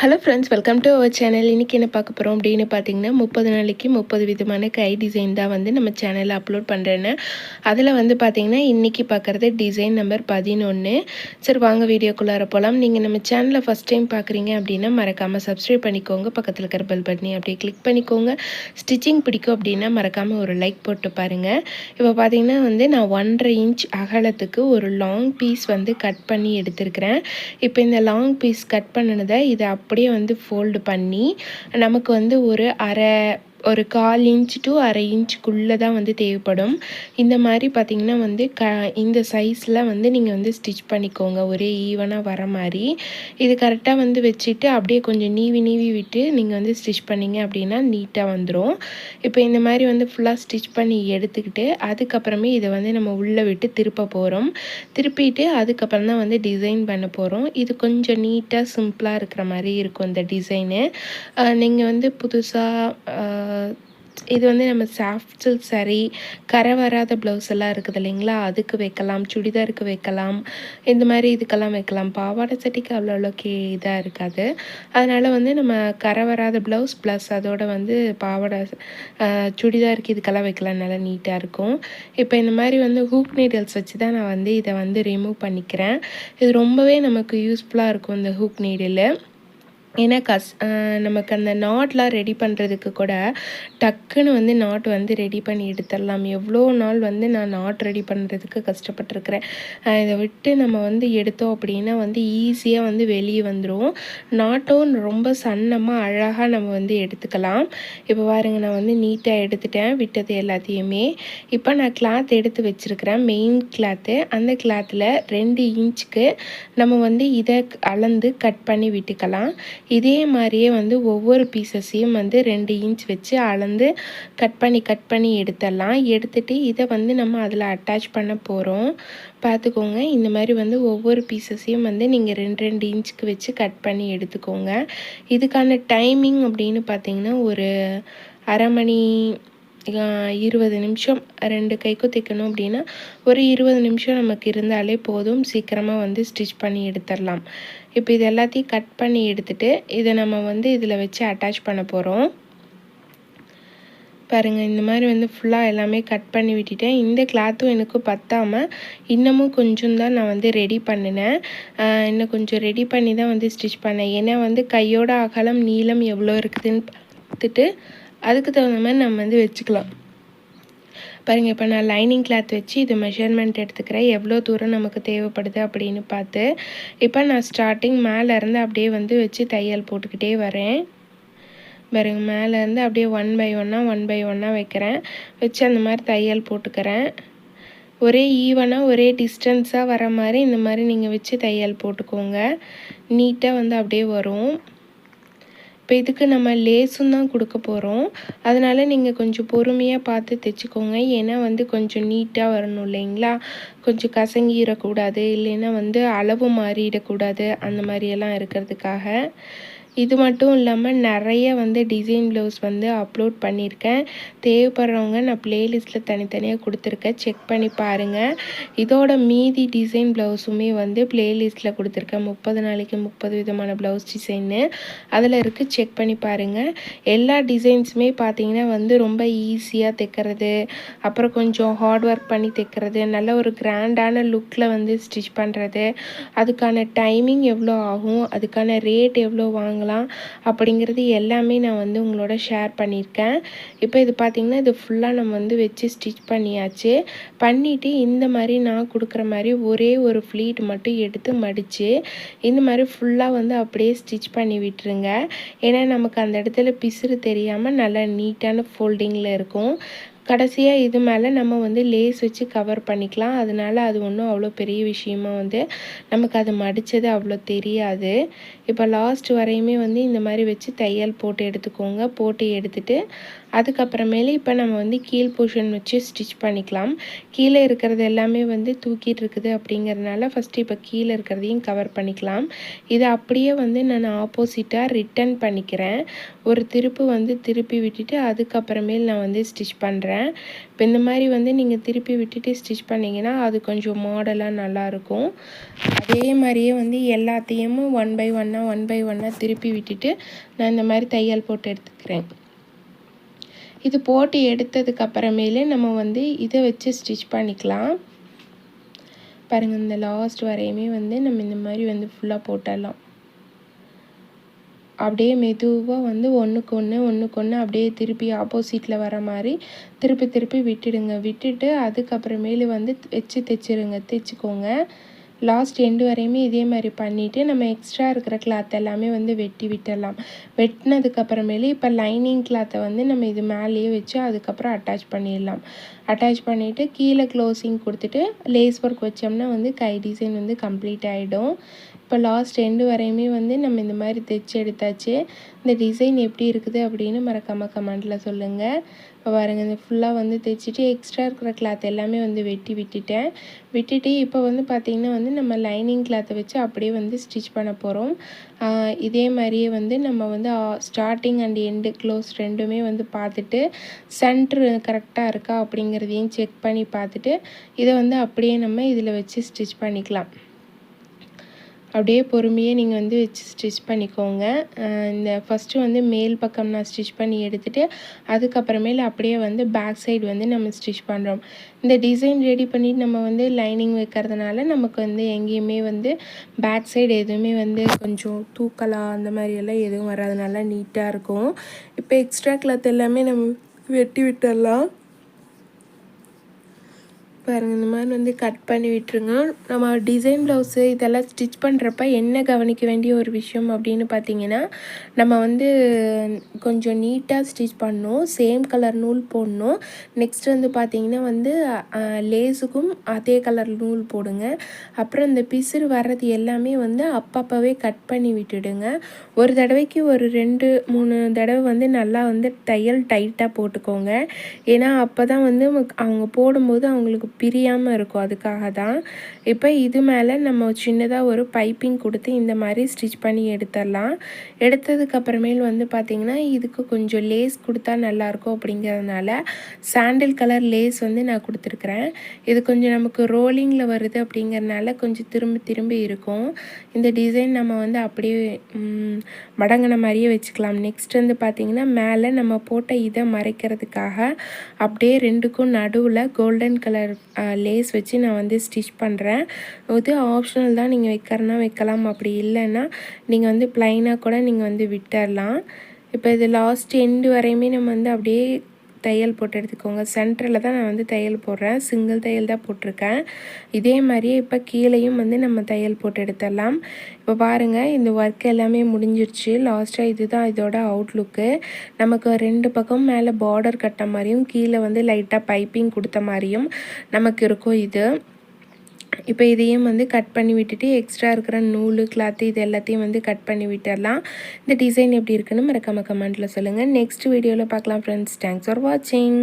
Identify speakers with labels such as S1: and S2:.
S1: Hello friends welcome to our channel இன்றைக்கி என்ன பார்க்க போகிறோம் அப்படின்னு பார்த்தீங்கன்னா முப்பது நாளைக்கு முப்பது விதமான கை டிசைன் தான் வந்து நம்ம சேனலில் அப்லோட் பண்ணுறேன்னு அதில் வந்து பார்த்தீங்கன்னா இன்றைக்கி பார்க்குறது டிசைன் நம்பர் பதினொன்று சரி வாங்க வீடியோக்குள்ளார போகலாம் நீங்கள் நம்ம சேனலை ஃபஸ்ட் டைம் பார்க்குறீங்க அப்படின்னா மறக்காமல் சப்ஸ்கிரைப் பண்ணிக்கோங்க. பக்கத்தில் இருக்கிற பெல் பட்டனி அப்படியே கிளிக் பண்ணிக்கோங்க. ஸ்டிச்சிங் பிடிக்கும் அப்படின்னா மறக்காமல் ஒரு லைக் போட்டு பாருங்கள் இப்போ பார்த்தீங்கன்னா வந்து நான் ஒன்றரை இன்ச் அகலத்துக்கு ஒரு லாங் பீஸ் வந்து கட் பண்ணி எடுத்திருக்கிறேன். இப்போ இந்த லாங் பீஸ் கட் பண்ணினதை இதை அப்படியே வந்து ஃபோல்டு பண்ணி நமக்கு வந்து ஒரு அரை ஒரு கால் இன்ச் டு அரை இன்ச்சுக்குள்ளே தான் வந்து தேவைப்படும். இந்த மாதிரி பார்த்திங்கன்னா வந்து க இந்த சைஸில் வந்து நீங்கள் வந்து ஸ்டிச் பண்ணிக்கோங்க. ஒரே ஈவனாக வர மாதிரி. இது கரெக்டாக வந்து வச்சுட்டு அப்படியே கொஞ்சம் நீவி நீவி விட்டு நீங்கள் வந்து ஸ்டிச் பண்ணிங்க அப்படின்னா நீட்டாக வந்துடும் இப்போ இந்த மாதிரி வந்து ஃபுல்லாக ஸ்டிச் பண்ணி எடுத்துக்கிட்டு அதுக்கப்புறமே இதை வந்து நம்ம உள்ளே விட்டு திருப்ப போகிறோம் திருப்பிட்டு அதுக்கப்புறம் தான் வந்து டிசைன் பண்ண போகிறோம் இது கொஞ்சம் நீட்டாக சிம்பிளாக இருக்கிற மாதிரி இருக்கும் இந்த டிசைனு நீங்கள் வந்து புதுசாக இது வந்து நம்ம சாஃப்ட் சில்க் சாரீ கரை வராத ப்ளவுஸ் எல்லாம் இருக்குது இல்லைங்களா? அதுக்கு வைக்கலாம் சுடிதாருக்கு வைக்கலாம் இந்த மாதிரி இதுக்கெல்லாம் வைக்கலாம். பாவாடை சட்டிக்கு அவ்வளோ அவ்வளோக்கு இதாக இருக்காது. அதனால் வந்து நம்ம கரை வராத ப்ளவுஸ் ப்ளஸ் அதோட வந்து பாவாடை சுடிதாருக்கு இதுக்கெல்லாம் வைக்கலாம். நல்லா நீட்டாக இருக்கும். இப்போ இந்த மாதிரி வந்து ஹூக் நீடல்ஸ் வச்சு தான் நான் வந்து இதை வந்து ரிமூவ் பண்ணிக்கிறேன். இது ரொம்பவே நமக்கு யூஸ்ஃபுல்லாக இருக்கும் இந்த ஹூக் நீடில் ஏன்னா கஸ் நமக்கு அந்த நாட்லாம் ரெடி பண்ணுறதுக்கு கூட டக்குன்னு வந்து நாட் வந்து ரெடி பண்ணி எடுத்துடலாம். எவ்வளோ நாள் வந்து நான் நாட் ரெடி பண்ணுறதுக்கு கஷ்டப்பட்டுருக்குறேன். இதை விட்டு நம்ம வந்து எடுத்தோம் அப்படின்னா வந்து ஈஸியாக வந்து வெளியே வந்துடும் நாட்டும் ரொம்ப சன்னமாக அழகாக நம்ம வந்து எடுத்துக்கலாம். இப்போ பாருங்கள் நான் வந்து நீட்டாக எடுத்துட்டேன் விட்டது எல்லாத்தையுமே. இப்போ நான் கிளாத் எடுத்து வச்சுருக்கிறேன் மெயின் கிளாத்து அந்த கிளாத்தில் ரெண்டு இன்ச்சுக்கு நம்ம வந்து இதை அளந்து கட் பண்ணி விட்டுக்கலாம். இதே மாதிரியே வந்து ஒவ்வொரு பீசஸையும் வந்து ரெண்டு இன்ச் வச்சு அளந்து கட் பண்ணி கட் பண்ணி எடுத்துடலாம். எடுத்துகிட்டு இதை வந்து நம்ம அதில் அட்டாச் பண்ண போகிறோம் பார்த்துக்கோங்க இந்த மாதிரி வந்து ஒவ்வொரு பீசஸையும் வந்து நீங்கள் ரெண்டு ரெண்டு இன்ச்சுக்கு வச்சு கட் பண்ணி எடுத்துக்கோங்க. இதுக்கான டைமிங் அப்படின்னு பார்த்தீங்கன்னா ஒரு அரை மணி இருபது நிமிஷம் ரெண்டு கைக்கும் தைக்கணும் அப்படின்னா ஒரு இருபது நிமிஷம் நமக்கு இருந்தாலே போதும். சீக்கிரமாக வந்து ஸ்டிச் பண்ணி எடுத்துடலாம். இப்போ இது எல்லாத்தையும் கட் பண்ணி எடுத்துகிட்டு இதை நம்ம வந்து இதில் வச்சு அட்டாச் பண்ண போகிறோம் பாருங்கள் இந்த மாதிரி வந்து ஃபுல்லாக எல்லாமே கட் பண்ணி விட்டுட்டேன். இந்த கிளாத்தும் எனக்கு பத்தாமல் இன்னமும் கொஞ்சம் தான் நான் வந்து ரெடி பண்ணினேன். இன்னும் கொஞ்சம் ரெடி பண்ணி தான் வந்து ஸ்டிச் பண்ணேன். ஏன்னா வந்து கையோட அகலம் நீளம் எவ்வளோ இருக்குதுன்னு பார்த்துட்டு அதுக்கு தகுந்த மாதிரி நம்ம வந்து வச்சுக்கலாம். பாருங்கள் இப்போ நான் லைனிங் கிளாத் வச்சு இது மெஷர்மெண்ட் எடுத்துக்கிறேன். எவ்வளோ தூரம் நமக்கு தேவைப்படுது அப்படின்னு பார்த்து இப்போ நான் ஸ்டார்டிங் மேலேருந்து அப்படியே வந்து வச்சு தையல் போட்டுக்கிட்டே வரேன். பாருங்க மேலேருந்து அப்படியே ஒன் பை ஒன்னாக ஒன் பை ஒன்னாக வைக்கிறேன். வச்சு அந்த மாதிரி தையல் போட்டுக்கிறேன். ஒரே ஈவனாக ஒரே டிஸ்டன்ஸாக வர மாதிரி இந்த மாதிரி நீங்கள் வச்சு தையல் போட்டுக்கோங்க. நீட்டாக வந்து அப்படியே வரும். இப்போ இதுக்கு நம்ம லேஸும் தான் கொடுக்க போகிறோம் அதனால் நீங்கள் கொஞ்சம் பொறுமையாக பார்த்து தைச்சிக்கோங்க. ஏன்னா வந்து கொஞ்சம் நீட்டாக வரணும் இல்லைங்களா? கொஞ்சம் கசங்கிடக்கூடாது. இல்லைன்னா வந்து அளவு மாறிடக்கூடாது. அந்த மாதிரியெல்லாம் இருக்கிறதுக்காக. இது மட்டும் இல்லாமல் நிறைய வந்து டிசைன் ப்ளவுஸ் வந்து அப்லோட் பண்ணியிருக்கேன் தேவைப்படுறவங்க நான் ப்ளேலிஸ்ட்டில் தனித்தனியாக கொடுத்துருக்கேன். செக் பண்ணி பாருங்கள் இதோட மீதி டிசைன் ப்ளவுஸுமே வந்து ப்ளேலிஸ்ட்டில் கொடுத்துருக்கேன். முப்பது நாளைக்கு முப்பது விதமான ப்ளவுஸ் டிசைன்னு அதில் இருக்குது செக் பண்ணி பாருங்கள் எல்லா டிசைன்ஸுமே பார்த்தீங்கன்னா வந்து ரொம்ப ஈஸியாக தைக்கிறது. அப்புறம் கொஞ்சம் ஹார்ட் ஒர்க் பண்ணி தைக்கிறது. நல்ல ஒரு கிராண்டான லுக்கில் வந்து ஸ்டிச் பண்ணுறது அதுக்கான டைமிங் எவ்வளோ ஆகும்? அதுக்கான ரேட் எவ்வளோ வாங்கலாம்? பண்ணலாம் அப்படிங்கிறது எல்லாமே நான் வந்து உங்களோட ஷேர் பண்ணியிருக்கேன். இப்போ இது பார்த்திங்கன்னா இது ஃபுல்லாக நம்ம வந்து வச்சு ஸ்டிச் பண்ணியாச்சு. பண்ணிவிட்டு இந்த மாதிரி நான் கொடுக்குற மாதிரி ஒரே ஒரு ஃப்ளீட் மட்டும் எடுத்து மடித்து இந்த மாதிரி ஃபுல்லாக வந்து அப்படியே ஸ்டிச் பண்ணி விட்டுருங்க. ஏன்னா நமக்கு அந்த இடத்துல பிசுறு தெரியாமல் நல்லா நீட்டான ஃபோல்டிங்கில் இருக்கும். கடைசியாக இது மேலே நம்ம வந்து லேஸ் வச்சு கவர் பண்ணிக்கலாம். அதனால் அது ஒன்றும் அவ்வளோ பெரிய விஷயமா வந்து நமக்கு அது மடித்தது அவ்வளோ தெரியாது. இப்போ லாஸ்ட் வரையுமே வந்து இந்த மாதிரி வச்சு தையல் போட்டு எடுத்துக்கோங்க. போட்டு எடுத்துகிட்டு அதுக்கப்புறமேலே இப்போ நம்ம வந்து கீழ் போர்ஷன் வச்சு ஸ்டிச் பண்ணிக்கலாம். கீழே இருக்கிறது எல்லாமே வந்து தூக்கிட்டு இருக்குது அப்படிங்கிறதுனால ஃபஸ்ட்டு இப்போ கீழே இருக்கிறதையும் கவர் பண்ணிக்கலாம். இதை அப்படியே வந்து நான் ஆப்போசிட்டாக ரிட்டன் பண்ணிக்கிறேன். ஒரு திருப்பு வந்து திருப்பி விட்டுட்டு அதுக்கப்புறமேல் நான் வந்து ஸ்டிச் பண்ணுறேன் இப்போ இந்த மாதிரி வந்து நீங்கள் திருப்பி விட்டுட்டு ஸ்டிச் பண்ணிங்கன்னா அது கொஞ்சம் மாடலாக நல்லாயிருக்கும் அதே மாதிரியே வந்து எல்லாத்தையும் ஒன் பை ஒன்னாக ஒன் பை ஒன்னாக திருப்பி விட்டுட்டு நான் இந்த மாதிரி தையல் போட்டு எடுத்துக்கிறேன். இது போட்டு எடுத்ததுக்கு அப்புறமேலே நம்ம வந்து இதை வச்சு ஸ்டிச் பண்ணிக்கலாம். பாருங்கள் இந்த லாஸ்ட் வரையுமே வந்து நம்ம இந்த மாதிரி வந்து ஃபுல்லாக போட்டுடலாம். அப்படியே மெதுவாக வந்து ஒன்றுக்கு ஒன்று ஒன்றுக்கு ஒன்று அப்படியே திருப்பி ஆப்போசிட்டில் வர மாதிரி திருப்பி திருப்பி விட்டுடுங்க. விட்டுட்டு அதுக்கப்புறமேலு வந்து வச்சு தைச்சிருங்க. தைச்சிக்கோங்க. லாஸ்ட் எண்டு வரையுமே இதே மாதிரி பண்ணிவிட்டு நம்ம எக்ஸ்ட்ரா இருக்கிற கிளாத் எல்லாமே வந்து வெட்டி விட்டுடலாம். வெட்டினதுக்கப்புறமேலு இப்போ லைனிங் கிளாத்தை வந்து நம்ம இது மேலேயே வச்சு அதுக்கப்புறம் அட்டாச் பண்ணிடலாம். அட்டாச் பண்ணிவிட்டு கீழே க்ளோஸிங் கொடுத்துட்டு லேஸ் ஒர்க் வச்சோம்னா வந்து கை டிசைன் வந்து கம்ப்ளீட் ஆகிடும் இப்போ லாஸ்ட் எண்டு வரையுமே வந்து நம்ம இந்த மாதிரி தைச்சி எடுத்தாச்சு. இந்த டிசைன் எப்படி இருக்குது அப்படின்னு மறக்காமல் கமெண்ட்டில் சொல்லுங்கள் இப்போ பாருங்கள் இந்த ஃபுல்லாக வந்து தைச்சிட்டு எக்ஸ்ட்ரா இருக்கிற கிளாத் எல்லாமே வந்து வெட்டி விட்டுட்டேன். விட்டுட்டு இப்போ வந்து பார்த்திங்கன்னா வந்து நம்ம லைனிங் கிளாத்தை வச்சு அப்படியே வந்து ஸ்டிச் பண்ண போகிறோம் இதே மாதிரியே வந்து நம்ம வந்து ஸ்டார்டிங் அண்ட் எண்டு க்ளோஸ் ரெண்டுமே வந்து பார்த்துட்டு சென்ட்ரு கரெக்டாக இருக்கா அப்படிங்கிறதையும் செக் பண்ணி பார்த்துட்டு இதை வந்து அப்படியே நம்ம இதில் வச்சு ஸ்டிச் பண்ணிக்கலாம். அப்படியே பொறுமையே நீங்கள் வந்து வச்சு ஸ்டிச் பண்ணிக்கோங்க. இந்த ஃபஸ்ட்டு வந்து மேல் பக்கம் நான் ஸ்டிச் பண்ணி எடுத்துகிட்டு அதுக்கப்புறமேல அப்படியே வந்து பேக் சைடு வந்து நம்ம ஸ்டிச் பண்ணுறோம் இந்த டிசைன் ரெடி பண்ணி நம்ம வந்து லைனிங் வைக்கிறதுனால நமக்கு வந்து எங்கேயுமே வந்து பேக் சைடு எதுவுமே வந்து கொஞ்சம் தூக்கலாம் அந்த மாதிரியெல்லாம் எதுவும் வராதுனால நீட்டாக இருக்கும். இப்போ எக்ஸ்ட்ரா கிளாத் எல்லாமே நம்ம வெட்டி விட்டுடலாம் பாருங்கள் இந்த மாதிரி வந்து கட் பண்ணி விட்டுருங்க. நம்ம டிசைன் ப்ளவுஸு இதெல்லாம் ஸ்டிச் பண்ணுறப்ப என்ன கவனிக்க வேண்டிய ஒரு விஷயம் அப்படின்னு பார்த்தீங்கன்னா நம்ம வந்து கொஞ்சம் நீட்டாக ஸ்டிச் பண்ணணும் சேம் கலர் நூல் போடணும். நெக்ஸ்ட் வந்து பார்த்திங்கன்னா வந்து லேஸுக்கும் அதே கலர் நூல் போடுங்க. அப்புறம் இந்த பிசுறு வர்றது எல்லாமே வந்து அப்பப்போவே கட் பண்ணி விட்டுடுங்க. ஒரு தடவைக்கு ஒரு ரெண்டு மூணு தடவை வந்து நல்லா வந்து தையல் டைட்டாக போட்டுக்கோங்க. ஏன்னா அப்போ தான் வந்து அவங்க போடும்போது அவங்களுக்கு பிரியாமல் இருக்கும். அதுக்காக தான். இப்போ இது மேலே நம்ம சின்னதாக ஒரு பைப்பிங் கொடுத்து இந்த மாதிரி ஸ்டிச் பண்ணி எடுத்துடலாம். எடுத்ததுக்கப்புறமேல் வந்து பார்த்திங்கன்னா இதுக்கு கொஞ்சம் லேஸ் கொடுத்தா நல்லாயிருக்கும் அப்படிங்கிறதுனால சாண்டில் கலர் லேஸ் வந்து நான் கொடுத்துருக்குறேன். இது கொஞ்சம் நமக்கு ரோலிங்கில் வருது அப்படிங்கிறதுனால கொஞ்சம் திரும்ப திரும்ப இருக்கும். இந்த டிசைன் நம்ம வந்து அப்படியே மடங்கின மாதிரியே வச்சுக்கலாம். நெக்ஸ்ட் வந்து பார்த்திங்கன்னா மேலே நம்ம போட்ட இதை மறைக்கிறதுக்காக அப்படியே ரெண்டுக்கும் நடுவில் கோல்டன் கலர் லேஸ் வச்சு நான் வந்து ஸ்டிச் பண்ணுறேன் இது ஆப்ஷனல் தான். நீங்கள் வைக்கிறனா வைக்கலாம். அப்படி இல்லைன்னா நீங்கள் வந்து ப்ளைனாக கூட நீங்கள் வந்து விட்டுடலாம் இப்போ இது லாஸ்ட் எண்டு வரையுமே நம்ம வந்து அப்படியே தையல் போட்டு எடுத்துக்கோங்க. சென்டரில் தான் நான் வந்து தையல் போடுறேன். சிங்கிள் தையல் தான் போட்டிருக்கேன். இதே மாதிரியே இப்போ கீழேயும் வந்து நம்ம தையல் போட்டு எடுத்துடலாம். இப்போ பாருங்கள் இந்த ஒர்க் எல்லாமே முடிஞ்சிருச்சு. லாஸ்ட்டாக இதுதான் இதோட அவுட்லுக்கு நமக்கு ரெண்டு பக்கம் மேலே பார்டர் கட்ட மாதிரியும் கீழே வந்து லைட்டாக பைப்பிங் கொடுத்த மாதிரியும் நமக்கு இருக்கும் இது. இப்போ இதையும் வந்து கட் பண்ணி விட்டுட்டு எக்ஸ்ட்ரா இருக்கிற நூல் கிளாத்து இது எல்லாத்தையும் வந்து கட் பண்ணி விட்டுடலாம் இந்த டிசைன் எப்படி இருக்குன்னு மறக்காம கமெண்ட்டில் சொல்லுங்கள் நெக்ஸ்ட் வீடியோவில் பார்க்கலாம் ஃப்ரெண்ட்ஸ் தேங்க்ஸ் ஃபார் வாட்சிங்